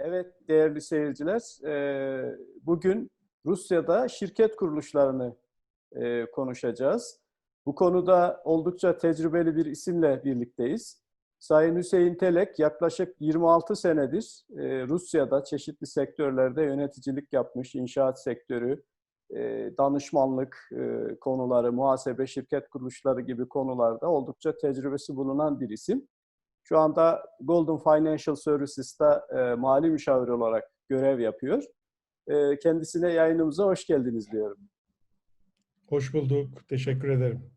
Evet değerli seyirciler, e, bugün Rusya'da şirket kuruluşlarını e, konuşacağız. Bu konuda oldukça tecrübeli bir isimle birlikteyiz. Sayın Hüseyin Telek yaklaşık 26 senedir e, Rusya'da çeşitli sektörlerde yöneticilik yapmış, inşaat sektörü, danışmanlık konuları, muhasebe, şirket kuruluşları gibi konularda oldukça tecrübesi bulunan bir isim. Şu anda Golden Financial Services'ta e, mali müşavir olarak görev yapıyor. E, kendisine yayınımıza hoş geldiniz diyorum. Hoş bulduk. Teşekkür ederim.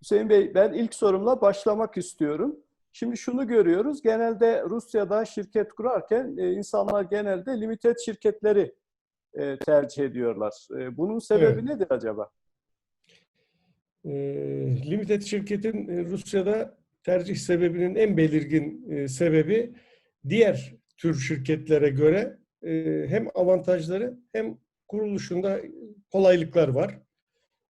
Hüseyin Bey, ben ilk sorumla başlamak istiyorum. Şimdi şunu görüyoruz, genelde Rusya'da şirket kurarken e, insanlar genelde limited şirketleri e, tercih ediyorlar. E, bunun sebebi evet. nedir acaba? E, limited şirketin e, Rusya'da tercih sebebinin en belirgin e, sebebi diğer tür şirketlere göre e, hem avantajları hem kuruluşunda kolaylıklar var.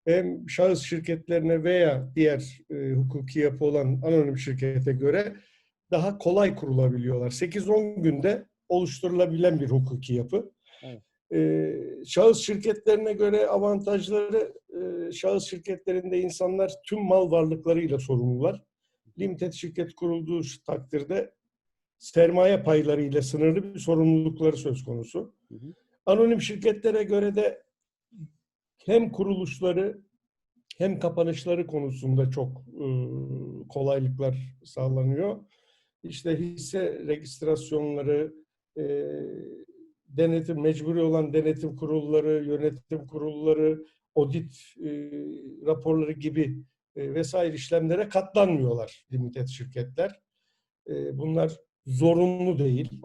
Hem şahıs şirketlerine veya diğer e, hukuki yapı olan anonim şirkete göre daha kolay kurulabiliyorlar. 8-10 günde oluşturulabilen bir hukuki yapı. Evet. E, şahıs şirketlerine göre avantajları, e, şahıs şirketlerinde insanlar tüm mal varlıklarıyla sorumlular limited şirket kurulduğu takdirde sermaye paylarıyla sınırlı bir sorumlulukları söz konusu. Hı hı. Anonim şirketlere göre de hem kuruluşları hem kapanışları konusunda çok e, kolaylıklar sağlanıyor. İşte hisse registrasyonları, e, denetim, mecburi olan denetim kurulları, yönetim kurulları, audit e, raporları gibi e, vesaire işlemlere katlanmıyorlar limited şirketler. E, bunlar zorunlu değil.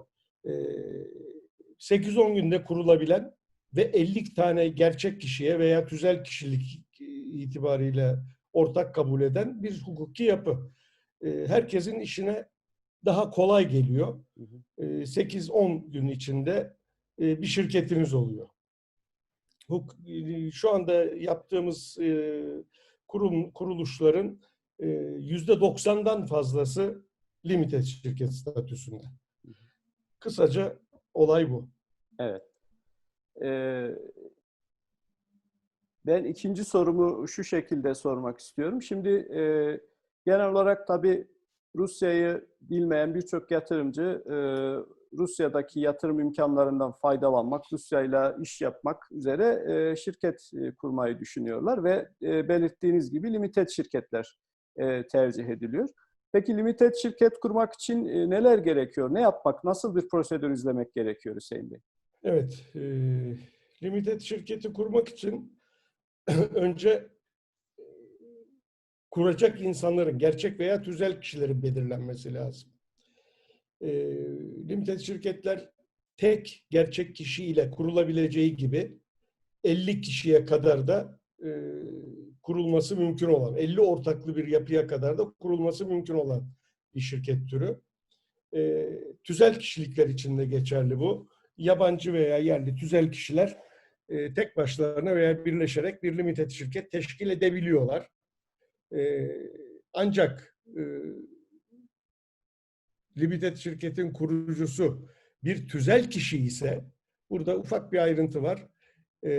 8-10 e, günde kurulabilen ve 50 tane gerçek kişiye veya tüzel kişilik itibariyle ortak kabul eden bir hukuki yapı. Herkesin işine daha kolay geliyor. 8-10 gün içinde bir şirketiniz oluyor. Şu anda yaptığımız kurum kuruluşların e, yüzde 90'dan fazlası limited şirket statüsünde. Kısaca olay bu. Evet. Ee, ben ikinci sorumu şu şekilde sormak istiyorum. Şimdi e, genel olarak tabii Rusya'yı bilmeyen birçok yatırımcı e, Rusya'daki yatırım imkanlarından faydalanmak, Rusya'yla iş yapmak üzere e, şirket e, kurmayı düşünüyorlar ve e, belirttiğiniz gibi limited şirketler tercih ediliyor. Peki limited şirket kurmak için neler gerekiyor? Ne yapmak, nasıl bir prosedür izlemek gerekiyor Hüseyin Bey? Evet, e, limited şirketi kurmak için önce kuracak insanların, gerçek veya tüzel kişilerin belirlenmesi lazım e, limited şirketler tek gerçek kişiyle kurulabileceği gibi 50 kişiye kadar da e, kurulması mümkün olan, 50 ortaklı bir yapıya kadar da kurulması mümkün olan bir şirket türü. E, tüzel kişilikler için de geçerli bu. Yabancı veya yerli tüzel kişiler e, tek başlarına veya birleşerek bir limited şirket teşkil edebiliyorlar. E, ancak e, limited şirketin kurucusu bir tüzel kişi ise burada ufak bir ayrıntı var e,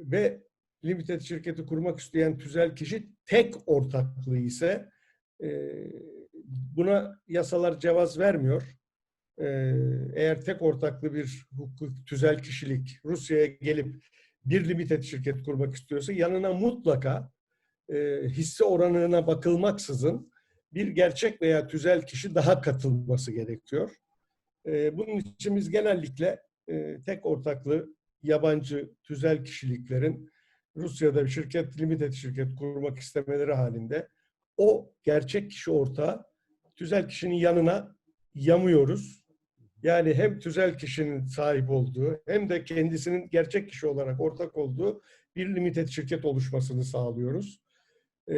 ve limited şirketi kurmak isteyen tüzel kişi tek ortaklığı ise e, buna yasalar cevaz vermiyor. E, eğer tek ortaklı bir hukuk tüzel kişilik Rusya'ya gelip bir limited şirket kurmak istiyorsa yanına mutlaka e, hisse oranına bakılmaksızın bir gerçek veya tüzel kişi daha katılması gerekiyor. E, bunun için biz genellikle e, tek ortaklı yabancı tüzel kişiliklerin Rusya'da bir şirket, limited şirket kurmak istemeleri halinde o gerçek kişi ortağı tüzel kişinin yanına yamıyoruz. Yani hem tüzel kişinin sahip olduğu hem de kendisinin gerçek kişi olarak ortak olduğu bir limited şirket oluşmasını sağlıyoruz. Ee,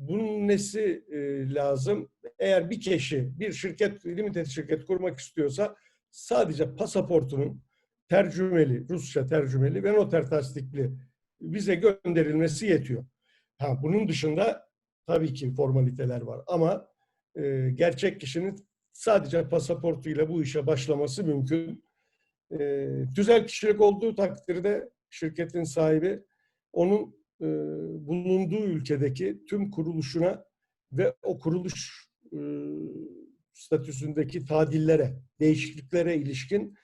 bunun nesi e, lazım? Eğer bir kişi bir şirket, limited şirket kurmak istiyorsa sadece pasaportunun tercümeli, Rusça tercümeli ve noter tasdikli bize gönderilmesi yetiyor. Ha, bunun dışında tabii ki formaliteler var ama e, gerçek kişinin sadece pasaportuyla bu işe başlaması mümkün. E, tüzel kişilik olduğu takdirde şirketin sahibi onun e, bulunduğu ülkedeki tüm kuruluşuna ve o kuruluş e, statüsündeki tadillere, değişikliklere ilişkin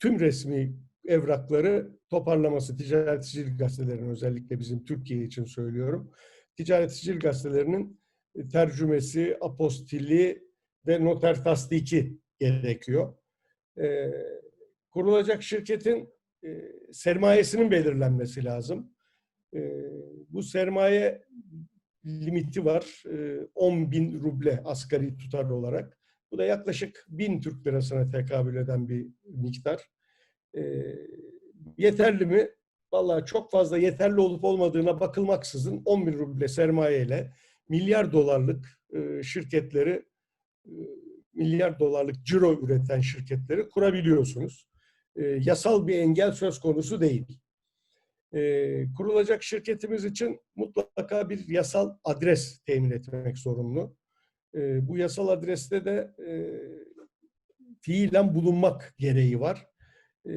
tüm resmi evrakları toparlaması ticaret sicil gazetelerinin özellikle bizim Türkiye için söylüyorum. Ticaret sicil gazetelerinin e, tercümesi, apostili ve noter tasdiki gerekiyor. Ee, kurulacak şirketin e, sermayesinin belirlenmesi lazım. E, bu sermaye limiti var. E, 10 bin ruble asgari tutar olarak. Bu da yaklaşık 1000 Türk lirasına tekabül eden bir miktar. E, yeterli mi? Vallahi çok fazla yeterli olup olmadığına bakılmaksızın 10 bin ruble sermayeyle milyar dolarlık e, şirketleri e, milyar dolarlık ciro üreten şirketleri kurabiliyorsunuz. E, yasal bir engel söz konusu değil. E, kurulacak şirketimiz için mutlaka bir yasal adres temin etmek zorunlu. E, bu yasal adreste de e, fiilen bulunmak gereği var. E,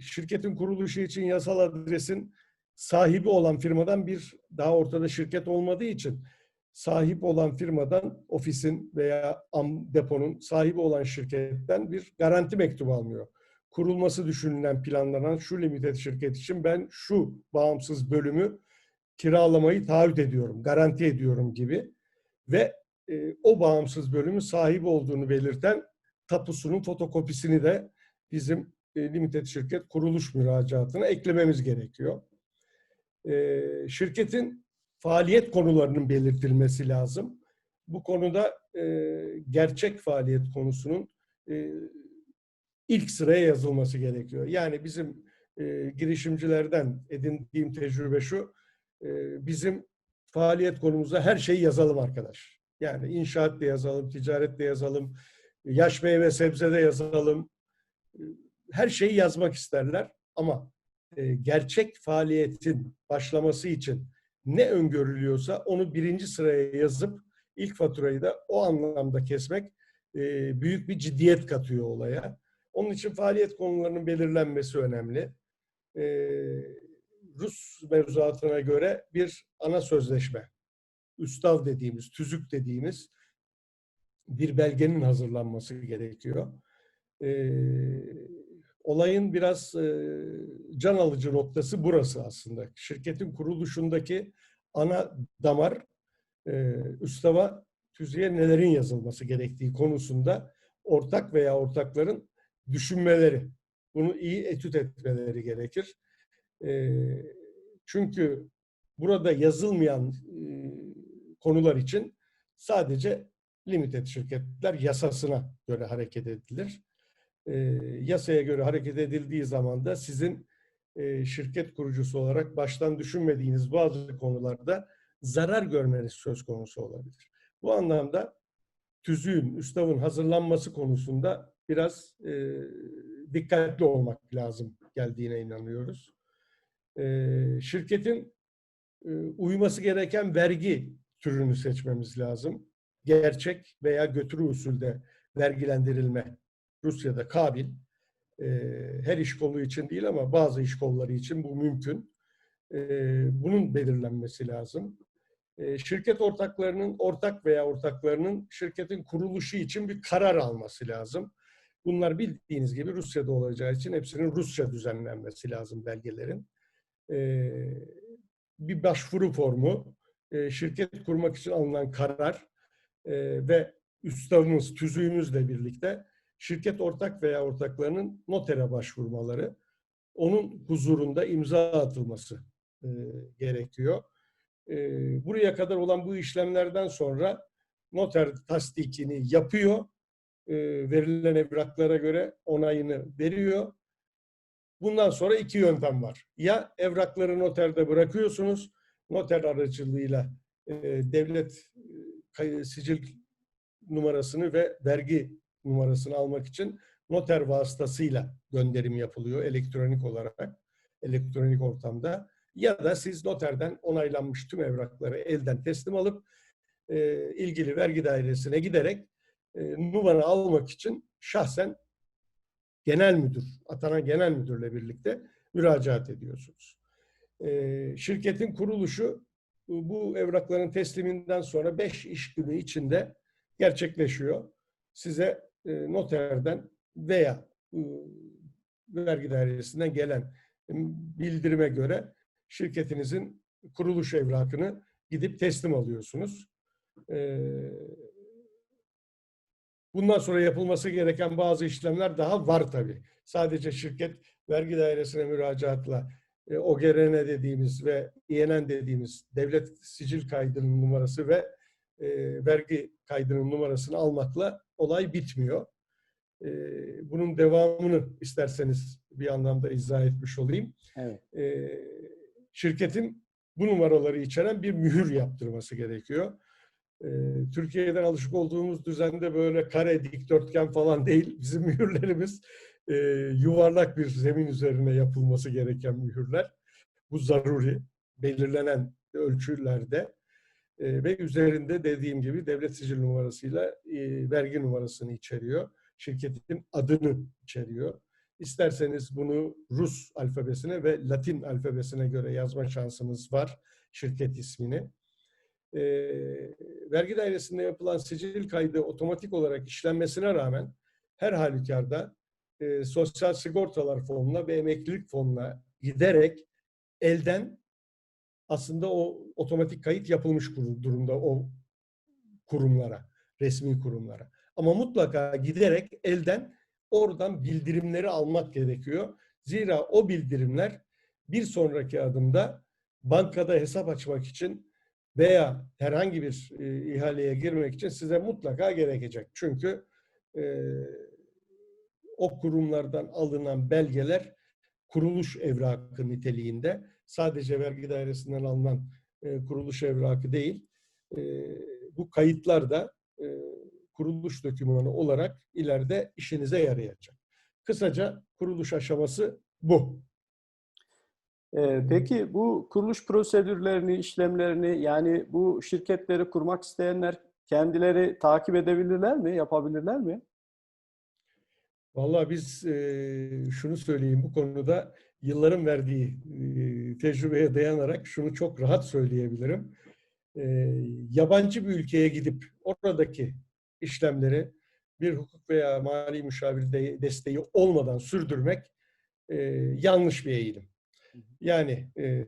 şirketin kuruluşu için yasal adresin sahibi olan firmadan bir daha ortada şirket olmadığı için sahip olan firmadan ofisin veya deponun sahibi olan şirketten bir garanti mektubu almıyor. Kurulması düşünülen planlanan şu limited şirket için ben şu bağımsız bölümü kiralamayı taahhüt ediyorum, garanti ediyorum gibi ve e, o bağımsız bölümün sahibi olduğunu belirten tapusunun fotokopisini de bizim e, limited şirket kuruluş müracaatına eklememiz gerekiyor. E, şirketin faaliyet konularının belirtilmesi lazım. Bu konuda e, gerçek faaliyet konusunun e, ilk sıraya yazılması gerekiyor. Yani bizim e, girişimcilerden edindiğim tecrübe şu, e, bizim faaliyet konumuza her şeyi yazalım arkadaş. Yani inşaat da yazalım, ticaret de yazalım, yaş meyve sebze de yazalım. E, her şeyi yazmak isterler ama e, gerçek faaliyetin başlaması için ne öngörülüyorsa onu birinci sıraya yazıp ilk faturayı da o anlamda kesmek e, büyük bir ciddiyet katıyor olaya. Onun için faaliyet konularının belirlenmesi önemli. E, Rus mevzuatına göre bir ana sözleşme, üstav dediğimiz, tüzük dediğimiz bir belgenin hazırlanması gerekiyor. E, olayın biraz e, can alıcı noktası burası aslında. Şirketin kuruluşundaki ana damar e, üstava tüzüğe nelerin yazılması gerektiği konusunda ortak veya ortakların düşünmeleri, bunu iyi etüt etmeleri gerekir. E, çünkü burada yazılmayan e, konular için sadece limited şirketler yasasına göre hareket edilir e, yasaya göre hareket edildiği zaman da sizin e, şirket kurucusu olarak baştan düşünmediğiniz bazı konularda zarar görmeniz söz konusu olabilir. Bu anlamda tüzüğün, üstavın hazırlanması konusunda biraz e, dikkatli olmak lazım geldiğine inanıyoruz. E, şirketin e, uyması gereken vergi türünü seçmemiz lazım. Gerçek veya götürü usulde vergilendirilme Rusya'da kabil. E, her iş kolu için değil ama bazı iş kolları için bu mümkün. E, bunun belirlenmesi lazım. E, şirket ortaklarının, ortak veya ortaklarının şirketin kuruluşu için bir karar alması lazım. Bunlar bildiğiniz gibi Rusya'da olacağı için hepsinin Rusça düzenlenmesi lazım belgelerin. E, bir başvuru formu, e, şirket kurmak için alınan karar e, ve üstavımız, tüzüğümüzle birlikte şirket ortak veya ortaklarının notere başvurmaları, onun huzurunda imza atılması e, gerekiyor. Buraya kadar olan bu işlemlerden sonra noter tasdikini yapıyor, e, verilen evraklara göre onayını veriyor. Bundan sonra iki yöntem var. Ya evrakları noterde bırakıyorsunuz, noter aracılığıyla e, devlet e, sicil numarasını ve vergi numarasını almak için noter vasıtasıyla gönderim yapılıyor elektronik olarak, elektronik ortamda. Ya da siz noterden onaylanmış tüm evrakları elden teslim alıp e, ilgili vergi dairesine giderek e, almak için şahsen genel müdür, atanan genel müdürle birlikte müracaat ediyorsunuz. E, şirketin kuruluşu bu evrakların tesliminden sonra 5 iş günü içinde gerçekleşiyor. Size e, noterden veya e, vergi dairesinden gelen bildirime göre şirketinizin kuruluş evrakını gidip teslim alıyorsunuz. E, bundan sonra yapılması gereken bazı işlemler daha var tabii. Sadece şirket vergi dairesine müracaatla e, OGRN dediğimiz ve İNN dediğimiz devlet sicil kaydının numarası ve e, vergi kaydının numarasını almakla olay bitmiyor. E, bunun devamını isterseniz bir anlamda izah etmiş olayım. Evet. E, şirketin bu numaraları içeren bir mühür yaptırması gerekiyor. E, Türkiye'den alışık olduğumuz düzende böyle kare, dikdörtgen falan değil. Bizim mühürlerimiz e, yuvarlak bir zemin üzerine yapılması gereken mühürler. Bu zaruri, belirlenen ölçülerde e, ve üzerinde dediğim gibi devlet sicil numarasıyla e, vergi numarasını içeriyor. Şirketin adını içeriyor. İsterseniz bunu Rus alfabesine ve Latin alfabesine göre yazma şansınız var şirket ismini. E, vergi dairesinde yapılan sicil kaydı otomatik olarak işlenmesine rağmen her halükarda e, sosyal sigortalar fonuna ve emeklilik fonuna giderek elden aslında o otomatik kayıt yapılmış durumda o kurumlara, resmi kurumlara. Ama mutlaka giderek elden oradan bildirimleri almak gerekiyor. Zira o bildirimler bir sonraki adımda bankada hesap açmak için veya herhangi bir e, ihaleye girmek için size mutlaka gerekecek. Çünkü e, o kurumlardan alınan belgeler kuruluş evrakı niteliğinde. Sadece vergi dairesinden alınan e, kuruluş evrakı değil. E, bu kayıtlar da e, kuruluş dokümanı olarak ileride işinize yarayacak. Kısaca kuruluş aşaması bu. Ee, peki bu kuruluş prosedürlerini, işlemlerini yani bu şirketleri kurmak isteyenler kendileri takip edebilirler mi, yapabilirler mi? Vallahi biz e, şunu söyleyeyim bu konuda yılların verdiği e, tecrübeye dayanarak şunu çok rahat söyleyebilirim. E, yabancı bir ülkeye gidip oradaki işlemleri bir hukuk veya mali müşavir de, desteği olmadan sürdürmek yanlış bir eğilim. Yani e,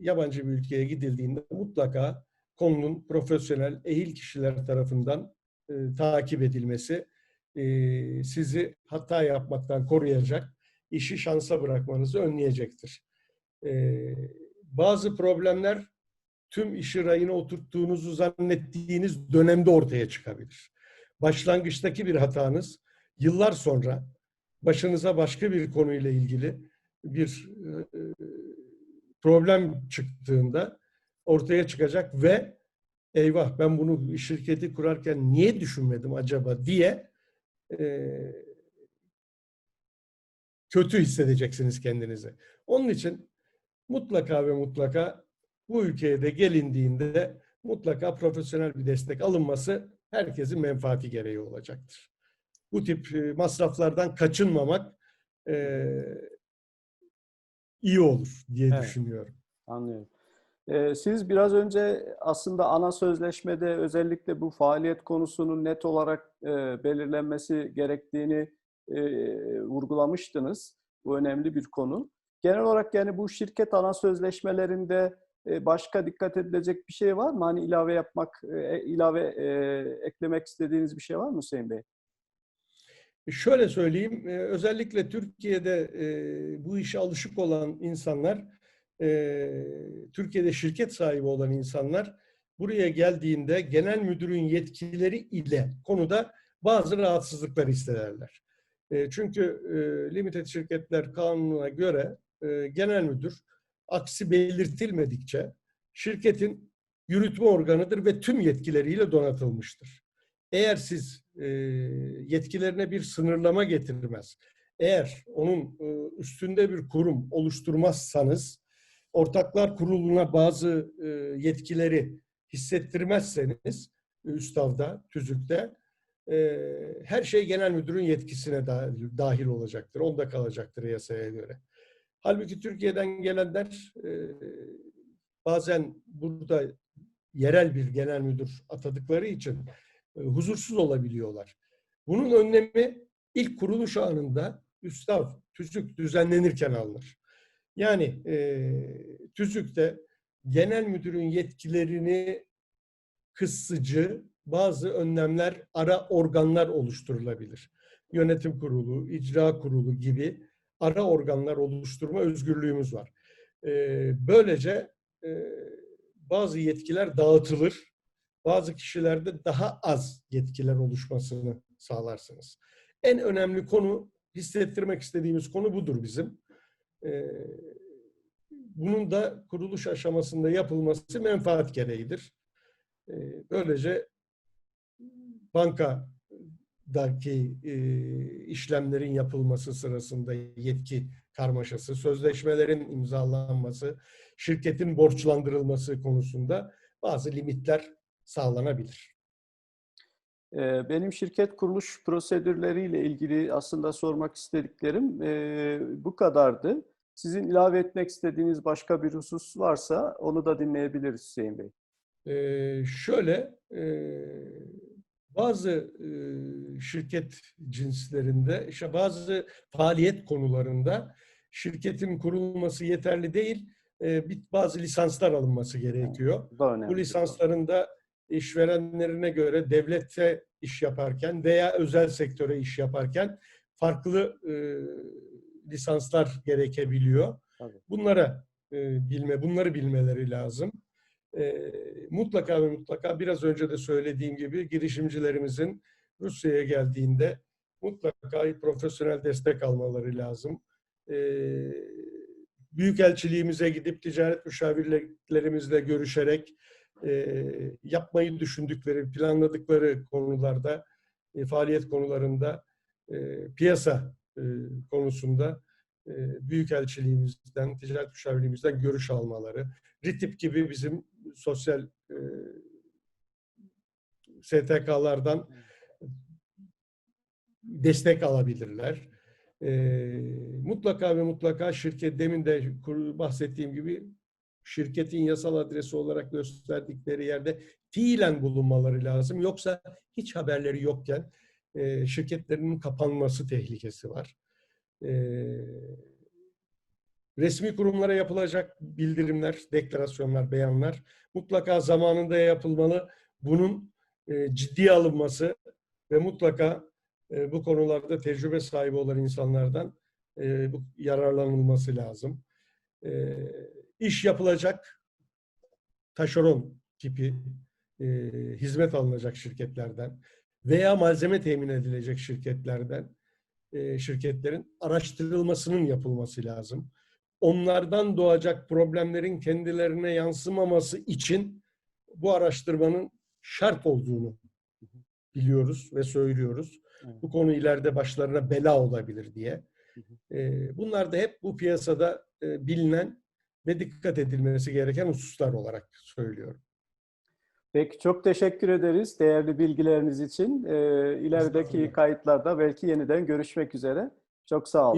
yabancı bir ülkeye gidildiğinde mutlaka konunun profesyonel, ehil kişiler tarafından e, takip edilmesi, e, sizi hata yapmaktan koruyacak, işi şansa bırakmanızı önleyecektir. E, bazı problemler tüm işi rayına oturttuğunuzu zannettiğiniz dönemde ortaya çıkabilir. Başlangıçtaki bir hatanız yıllar sonra başınıza başka bir konuyla ilgili bir e, problem çıktığında ortaya çıkacak ve eyvah ben bunu şirketi kurarken niye düşünmedim acaba diye e, kötü hissedeceksiniz kendinizi. Onun için mutlaka ve mutlaka bu ülkeye de gelindiğinde mutlaka profesyonel bir destek alınması herkesin menfaati gereği olacaktır. Bu tip e, masraflardan kaçınmamak iyi olur diye evet, düşünüyorum. Anlıyorum. Ee, siz biraz önce aslında ana sözleşmede özellikle bu faaliyet konusunun net olarak e, belirlenmesi gerektiğini e, vurgulamıştınız. Bu önemli bir konu. Genel olarak yani bu şirket ana sözleşmelerinde e, başka dikkat edilecek bir şey var mı? Hani ilave yapmak, e, ilave e, eklemek istediğiniz bir şey var mı Hüseyin Bey? Şöyle söyleyeyim, e, özellikle Türkiye'de e, bu işe alışık olan insanlar, e, Türkiye'de şirket sahibi olan insanlar buraya geldiğinde genel müdürün yetkileri ile konuda bazı rahatsızlıklar hissederler. Çünkü limited şirketler kanununa göre genel müdür aksi belirtilmedikçe şirketin yürütme organıdır ve tüm yetkileriyle donatılmıştır. Eğer siz e, yetkilerine bir sınırlama getirmez, eğer onun e, üstünde bir kurum oluşturmazsanız, ortaklar kuruluna bazı e, yetkileri hissettirmezseniz, üstavda, tüzükte, e, her şey genel müdürün yetkisine dahil, dahil olacaktır. Onda kalacaktır yasaya göre. Halbuki Türkiye'den gelenler e, bazen burada yerel bir genel müdür atadıkları için huzursuz olabiliyorlar. Bunun önlemi ilk kuruluş anında üstav, tüzük düzenlenirken alınır. Yani e, tüzükte genel müdürün yetkilerini kısıcı bazı önlemler, ara organlar oluşturulabilir. Yönetim kurulu, icra kurulu gibi ara organlar oluşturma özgürlüğümüz var. E, böylece e, bazı yetkiler dağıtılır, bazı kişilerde daha az yetkiler oluşmasını sağlarsınız. En önemli konu, hissettirmek istediğimiz konu budur bizim. Ee, bunun da kuruluş aşamasında yapılması menfaat gereğidir. Ee, böylece bankadaki e, işlemlerin yapılması sırasında yetki karmaşası, sözleşmelerin imzalanması, şirketin borçlandırılması konusunda bazı limitler sağlanabilir. Benim şirket kuruluş prosedürleriyle ilgili aslında sormak istediklerim bu kadardı. Sizin ilave etmek istediğiniz başka bir husus varsa onu da dinleyebiliriz Hüseyin Bey. Ee, şöyle, e, bazı e, şirket cinslerinde, işte bazı faaliyet konularında şirketin kurulması yeterli değil, e, bazı lisanslar alınması gerekiyor. Bu lisansların da işverenlerine göre devlette iş yaparken veya özel sektöre iş yaparken farklı e, lisanslar gerekebiliyor. Tabii. Bunlara e, bilme, bunları bilmeleri lazım. E, mutlaka ve mutlaka biraz önce de söylediğim gibi girişimcilerimizin Rusya'ya geldiğinde mutlaka profesyonel destek almaları lazım. E, Büyükelçiliğimize gidip ticaret müşavirlerimizle görüşerek e, yapmayı düşündükleri, planladıkları konularda, e, faaliyet konularında, e, piyasa e, konusunda e, Büyükelçiliğimizden, ticaret müşavirliğimizden görüş almaları, RİTİP gibi bizim sosyal e, STK'lardan destek alabilirler. E, mutlaka ve mutlaka şirket, demin de bahsettiğim gibi şirketin yasal adresi olarak gösterdikleri yerde fiilen bulunmaları lazım. Yoksa hiç haberleri yokken e, şirketlerinin kapanması tehlikesi var. E, resmi kurumlara yapılacak bildirimler, deklarasyonlar, beyanlar mutlaka zamanında yapılmalı. Bunun e, ciddiye alınması ve mutlaka e, bu konularda tecrübe sahibi olan insanlardan e, bu yararlanılması lazım. E, iş yapılacak taşeron tipi e, hizmet alınacak şirketlerden veya malzeme temin edilecek şirketlerden e, şirketlerin araştırılmasının yapılması lazım. Onlardan doğacak problemlerin kendilerine yansımaması için bu araştırmanın şart olduğunu biliyoruz ve söylüyoruz. Evet. Bu konu ileride başlarına bela olabilir diye. E, bunlar da hep bu piyasada e, bilinen ve dikkat edilmesi gereken hususlar olarak söylüyorum. Peki çok teşekkür ederiz değerli bilgileriniz için. Ee, ilerideki kayıtlarda belki yeniden görüşmek üzere. Çok sağ olun.